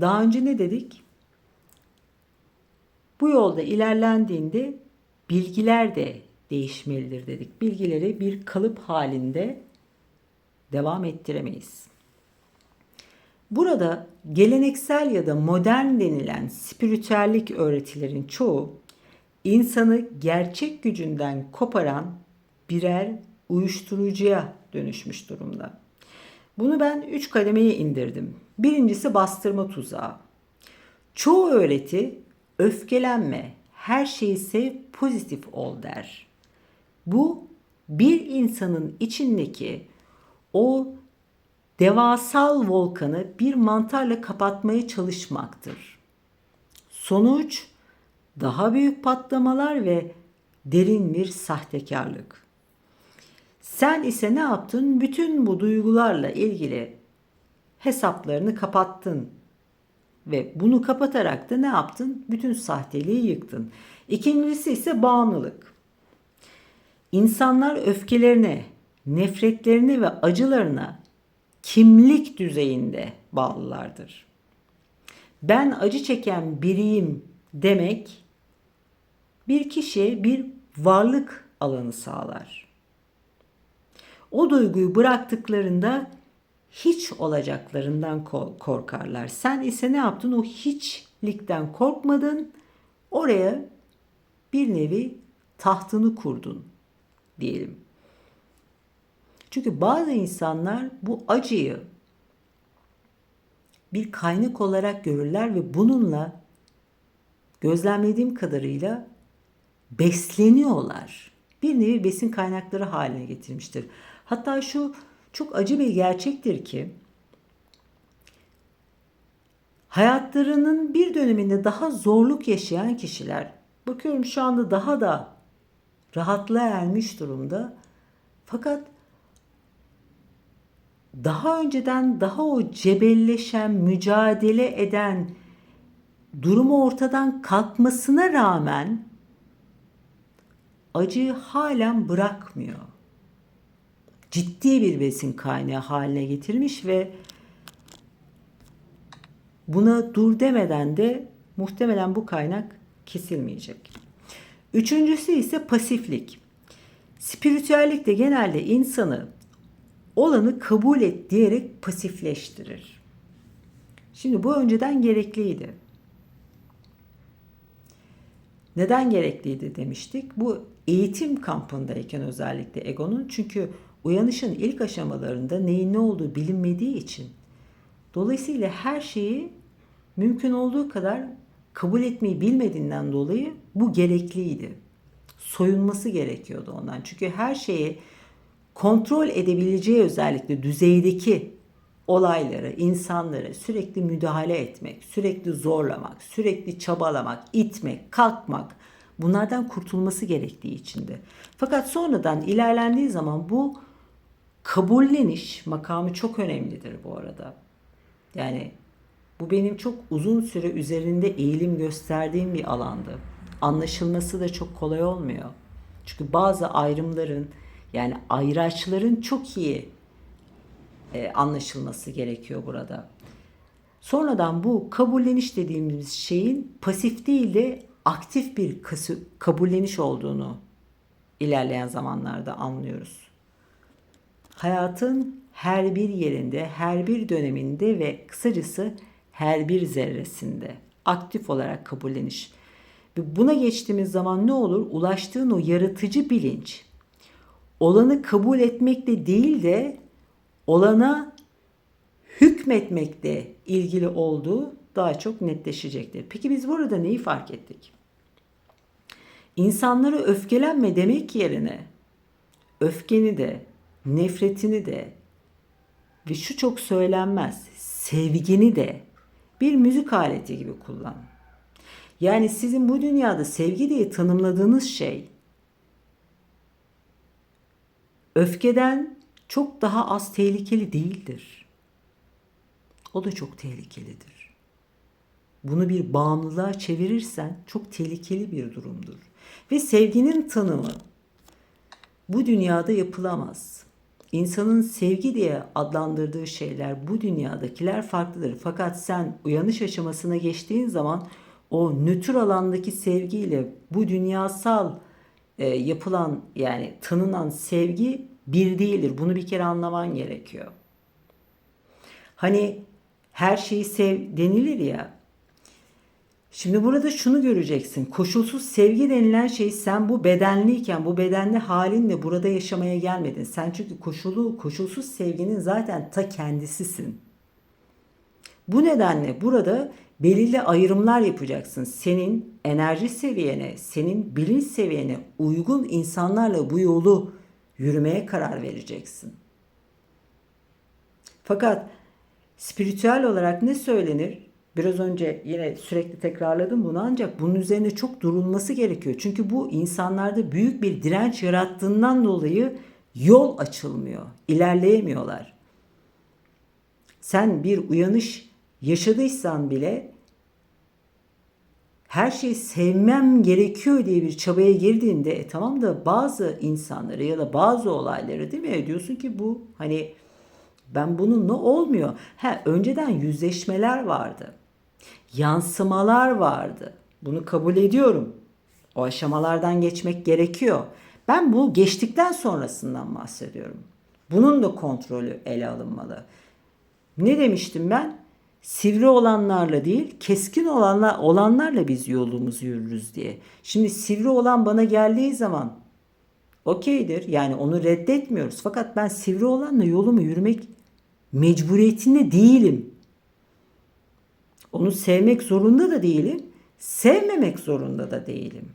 Daha önce ne dedik? Bu yolda ilerlendiğinde bilgiler de değişmelidir dedik. Bilgileri bir kalıp halinde devam ettiremeyiz. Burada geleneksel ya da modern denilen spiritüellik öğretilerin çoğu insanı gerçek gücünden koparan birer uyuşturucuya dönüşmüş durumda. Bunu ben üç kademeye indirdim. Birincisi bastırma tuzağı. Çoğu öğreti öfkelenme, her şeyi sev, pozitif ol der. Bu bir insanın içindeki o devasal volkanı bir mantarla kapatmaya çalışmaktır. Sonuç daha büyük patlamalar ve derin bir sahtekarlık. Sen ise ne yaptın? Bütün bu duygularla ilgili hesaplarını kapattın. Ve bunu kapatarak da ne yaptın? Bütün sahteliği yıktın. İkincisi ise bağımlılık. İnsanlar öfkelerine, nefretlerine ve acılarına kimlik düzeyinde bağlılardır. Ben acı çeken biriyim demek bir kişiye bir varlık alanı sağlar. O duyguyu bıraktıklarında hiç olacaklarından korkarlar. Sen ise ne yaptın? O hiçlikten korkmadın. Oraya bir nevi tahtını kurdun diyelim. Çünkü bazı insanlar bu acıyı bir kaynak olarak görürler ve bununla gözlemlediğim kadarıyla besleniyorlar. Bir nevi besin kaynakları haline getirmiştir. Hatta şu çok acı bir gerçektir ki hayatlarının bir döneminde daha zorluk yaşayan kişiler bakıyorum şu anda daha da rahatlığa ermiş durumda. Fakat daha önceden daha o cebelleşen, mücadele eden durumu ortadan kalkmasına rağmen acıyı halen bırakmıyor. Ciddi bir besin kaynağı haline getirmiş ve buna dur demeden de muhtemelen bu kaynak kesilmeyecek. Üçüncüsü ise pasiflik. Spiritüellik de genelde insanı olanı kabul et diyerek pasifleştirir. Şimdi bu önceden gerekliydi. Neden gerekliydi demiştik? Bu eğitim kampındayken özellikle egonun çünkü uyanışın ilk aşamalarında neyin ne olduğu bilinmediği için dolayısıyla her şeyi mümkün olduğu kadar kabul etmeyi bilmediğinden dolayı bu gerekliydi. Soyunması gerekiyordu ondan. Çünkü her şeyi kontrol edebileceği özellikle düzeydeki olayları, insanları sürekli müdahale etmek, sürekli zorlamak, sürekli çabalamak, itmek, kalkmak bunlardan kurtulması gerektiği içindi. Fakat sonradan ilerlendiği zaman bu kabulleniş makamı çok önemlidir bu arada. Yani bu benim çok uzun süre üzerinde eğilim gösterdiğim bir alandı. Anlaşılması da çok kolay olmuyor. Çünkü bazı ayrımların yani ayraçların çok iyi e, anlaşılması gerekiyor burada. Sonradan bu kabulleniş dediğimiz şeyin pasif değil de aktif bir kabulleniş olduğunu ilerleyen zamanlarda anlıyoruz. Hayatın her bir yerinde, her bir döneminde ve kısacası her bir zerresinde aktif olarak kabulleniş. Buna geçtiğimiz zaman ne olur? Ulaştığın o yaratıcı bilinç olanı kabul etmekle değil de olana hükmetmekle ilgili olduğu daha çok netleşecektir. Peki biz burada neyi fark ettik? İnsanları öfkelenme demek yerine öfkeni de, nefretini de ve şu çok söylenmez, sevgini de bir müzik aleti gibi kullan. Yani sizin bu dünyada sevgi diye tanımladığınız şey öfkeden çok daha az tehlikeli değildir. O da çok tehlikelidir. Bunu bir bağımlılığa çevirirsen çok tehlikeli bir durumdur. Ve sevginin tanımı bu dünyada yapılamaz. İnsanın sevgi diye adlandırdığı şeyler bu dünyadakiler farklıdır. Fakat sen uyanış aşamasına geçtiğin zaman o nötr alandaki sevgiyle bu dünyasal e, yapılan yani tanınan sevgi bir değildir. Bunu bir kere anlaman gerekiyor. Hani her şeyi sev denilir ya. Şimdi burada şunu göreceksin. Koşulsuz sevgi denilen şey sen bu bedenliyken, bu bedenli halinle burada yaşamaya gelmedin. Sen çünkü koşulu, koşulsuz sevginin zaten ta kendisisin. Bu nedenle burada belirli ayrımlar yapacaksın. Senin enerji seviyene, senin bilinç seviyene uygun insanlarla bu yolu yürümeye karar vereceksin. Fakat spiritüel olarak ne söylenir? Biraz önce yine sürekli tekrarladım bunu ancak bunun üzerine çok durulması gerekiyor. Çünkü bu insanlarda büyük bir direnç yarattığından dolayı yol açılmıyor, ilerleyemiyorlar. Sen bir uyanış yaşadıysan bile her şeyi sevmem gerekiyor diye bir çabaya girdiğinde e, tamam da bazı insanları ya da bazı olayları değil mi diyorsun ki bu hani ben bununla olmuyor. Ha önceden yüzleşmeler vardı. Yansımalar vardı. Bunu kabul ediyorum. O aşamalardan geçmek gerekiyor. Ben bu geçtikten sonrasından bahsediyorum. Bunun da kontrolü ele alınmalı. Ne demiştim ben? Sivri olanlarla değil, keskin olanlar, olanlarla biz yolumuzu yürürüz diye. Şimdi sivri olan bana geldiği zaman okeydir. Yani onu reddetmiyoruz. Fakat ben sivri olanla yolumu yürümek mecburiyetinde değilim. Onu sevmek zorunda da değilim. Sevmemek zorunda da değilim.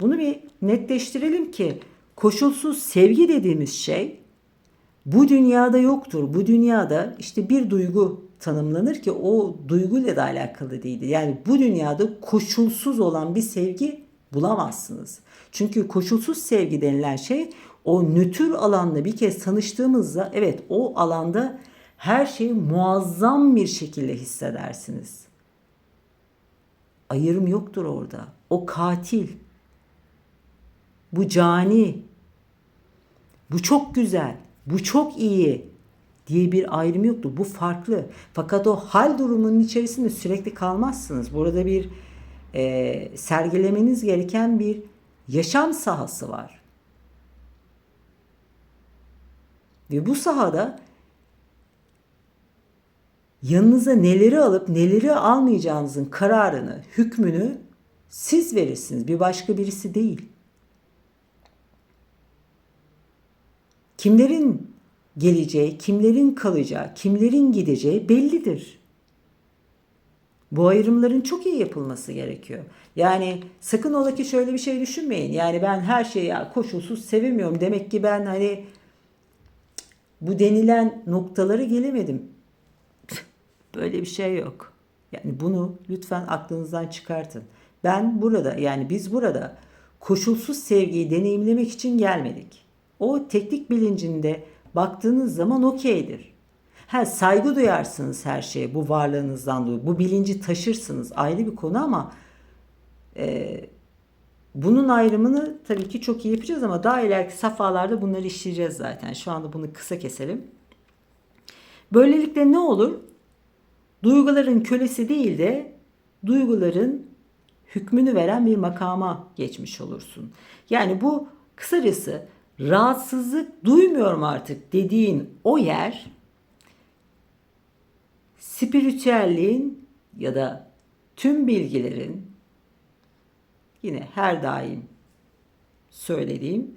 Bunu bir netleştirelim ki koşulsuz sevgi dediğimiz şey bu dünyada yoktur. Bu dünyada işte bir duygu tanımlanır ki o duyguyla da alakalı değildir. Yani bu dünyada koşulsuz olan bir sevgi bulamazsınız. Çünkü koşulsuz sevgi denilen şey o nötr alanla bir kez tanıştığımızda evet o alanda her şeyi muazzam bir şekilde hissedersiniz. Ayrım yoktur orada. O katil. Bu cani. Bu çok güzel. Bu çok iyi diye bir ayrım yoktu. Bu farklı. Fakat o hal durumunun içerisinde sürekli kalmazsınız. Burada bir e, sergilemeniz gereken bir yaşam sahası var. Ve bu sahada yanınıza neleri alıp neleri almayacağınızın kararını, hükmünü siz verirsiniz. Bir başka birisi değil. Kimlerin geleceği, kimlerin kalacağı, kimlerin gideceği bellidir. Bu ayrımların çok iyi yapılması gerekiyor. Yani sakın ola ki şöyle bir şey düşünmeyin. Yani ben her şeyi ya koşulsuz sevemiyorum. Demek ki ben hani bu denilen noktalara gelemedim. Böyle bir şey yok. Yani bunu lütfen aklınızdan çıkartın. Ben burada yani biz burada koşulsuz sevgiyi deneyimlemek için gelmedik. O teknik bilincinde baktığınız zaman okeydir. Ha, saygı duyarsınız her şeye bu varlığınızdan dolayı. Bu bilinci taşırsınız ayrı bir konu ama e, bunun ayrımını tabii ki çok iyi yapacağız ama daha ileriki safhalarda bunları işleyeceğiz zaten. Şu anda bunu kısa keselim. Böylelikle ne olur? Duyguların kölesi değil de duyguların hükmünü veren bir makama geçmiş olursun. Yani bu kısacası rahatsızlık duymuyorum artık dediğin o yer spiritüelliğin ya da tüm bilgilerin yine her daim söylediğim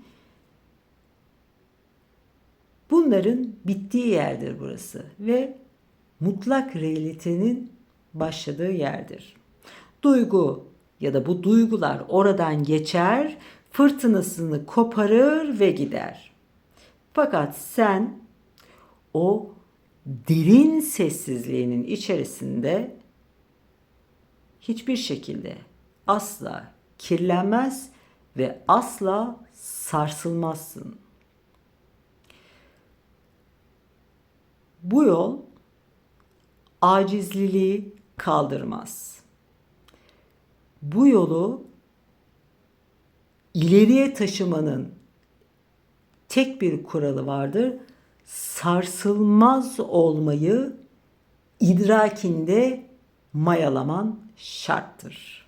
bunların bittiği yerdir burası ve mutlak realitenin başladığı yerdir. Duygu ya da bu duygular oradan geçer, fırtınasını koparır ve gider. Fakat sen o derin sessizliğinin içerisinde hiçbir şekilde asla kirlenmez ve asla sarsılmazsın. Bu yol acizliliği kaldırmaz. Bu yolu ileriye taşımanın tek bir kuralı vardır. Sarsılmaz olmayı idrakinde mayalaman şarttır.